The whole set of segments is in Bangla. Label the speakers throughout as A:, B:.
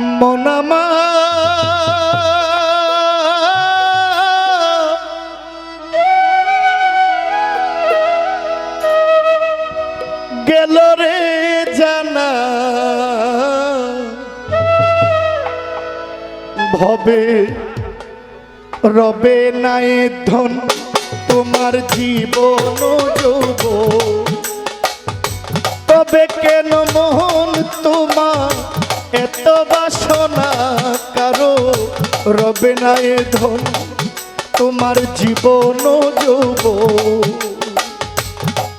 A: মনামা গেল জানা। ভবে রবে নাই ধন তোমার জীবন যৌব তবে কেন মোহন তোমার এত বাসনা কারও রবে নাই ধন, তোমার জীবন যৌব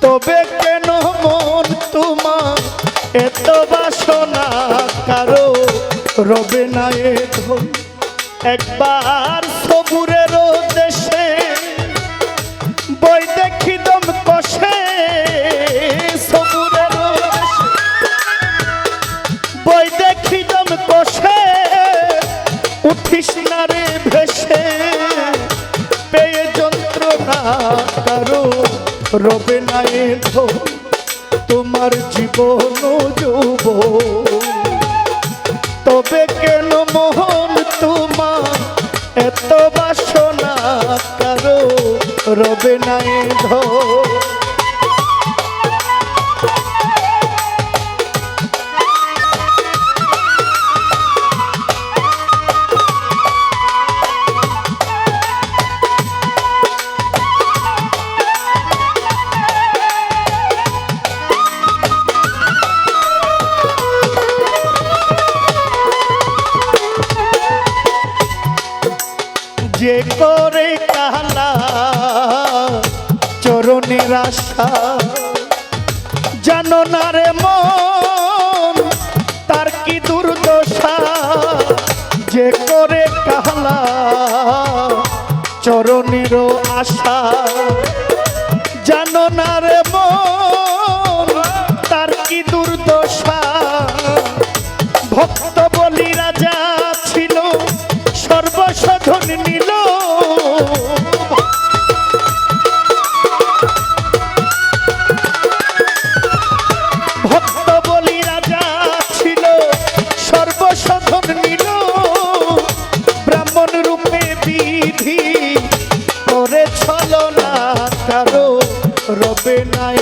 A: তবে কেন মন তোমার এত বাসনা কারও রবে না এ ধন? একবার সবুরের দেশে কারও, রবে না এ তোমার জীবন যুব তবে কেন মোহন তোমার এত বাসনা করো, রবে না এ চরণের আশা জানো না রে মন তার কি দুর্দশা? যে করে কালা চরণের আশা।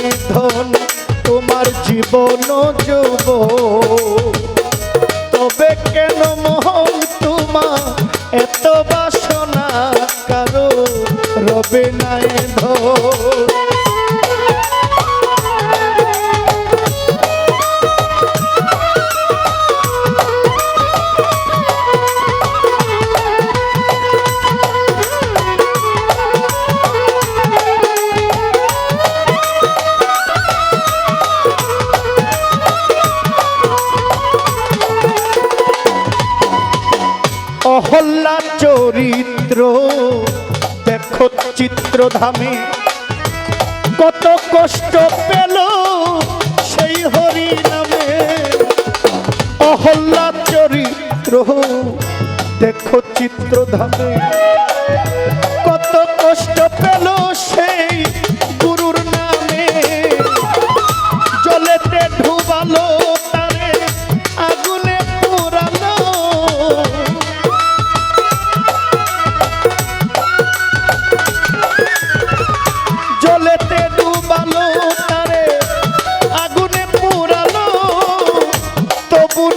A: রবে নাই ধন তোমার জীবন যুব তবে কেন মোহন তোমার এত বাসনা? কারও রবে নাই অহল্লা চরিত্র দেখো চিত্রধামে। কত কষ্ট পেল সেই হরি নামে অহল্লা চরিত্র দেখো চিত্রধামে।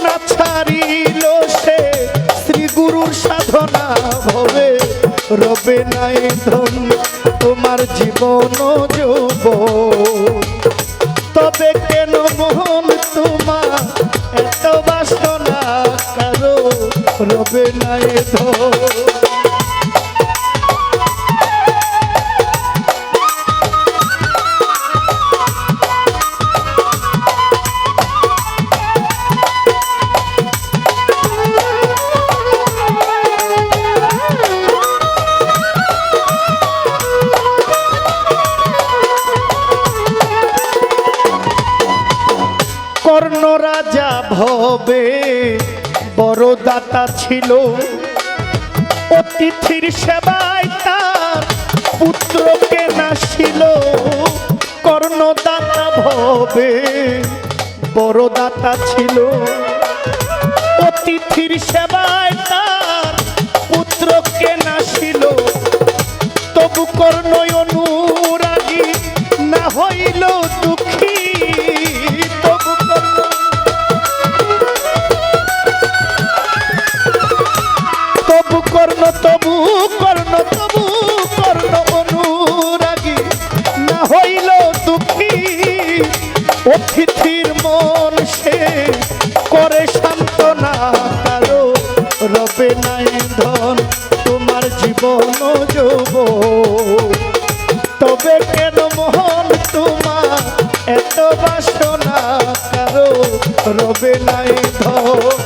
A: না ছাড়িল সে। শ্রী গুরুর সাধনা ভবে রবে নাই ধন, তোমার জীবন যুব তবে কেন মোহন তোমার? এত বাসনা কারও রবে নাই ধন। দাতা ছিল। অতিথির সেবায় তার পুত্রকে নাসিল কর্ণদাতা ভবে বড় দাতা ছিল। অতিথির সেবায় তার পুত্রকে নাসিল তবু কর্ণয় যৌব তবে কেন মোহন তোমার এত বাসনা কারও রবে নাই ধন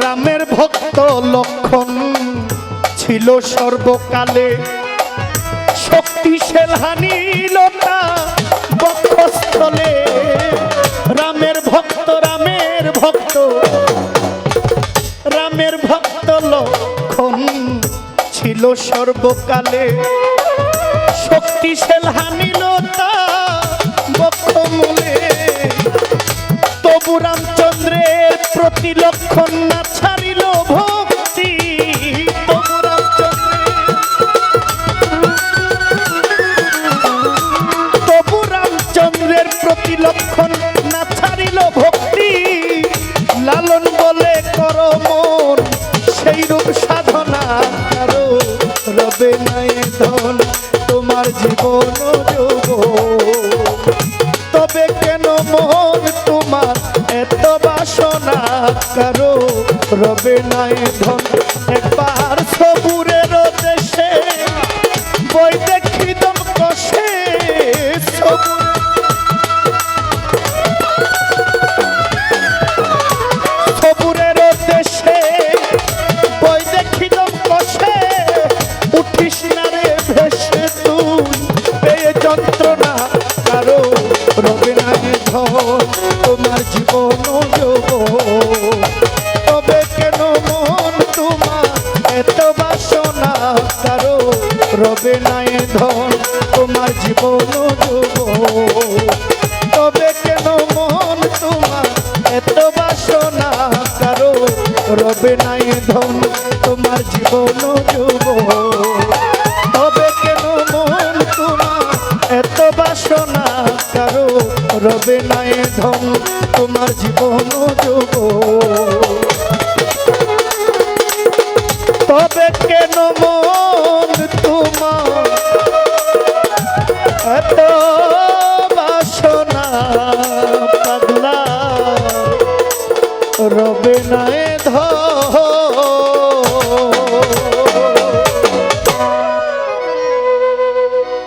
A: রামের ভক্ত লক্ষণ ছিল সর্বকালে। শক্তিশাল হানিলতা বক্ষস্থলে। রামের ভক্ত রামের ভক্ত রামের ভক্ত লক্ষণ ছিল সর্বকালে। শক্তিশাল হানিলতা বক্ষমূলে। তবু রামচন্দ্রের প্রতি লক্ষণ সাধনা কারও রবে নাই ধন, তোমার তবে কেন মন তোমার এত বাসনা? কারও রবে ধন, একবার উঠিস না রে ভেসে তুই। পেয়ে যন্ত্রণা কারও রবে না রে ধন, তোমার জীবন যোগ তবে কেন মন তোমার এত বাসনা? কারও রবে না ধন, তোমার জীবন যোগ তবে কেন রবে না ধন, তোমার জীবন রবে নাই ধন তোমার জীবন যোগ তবে কেন মন তোমার?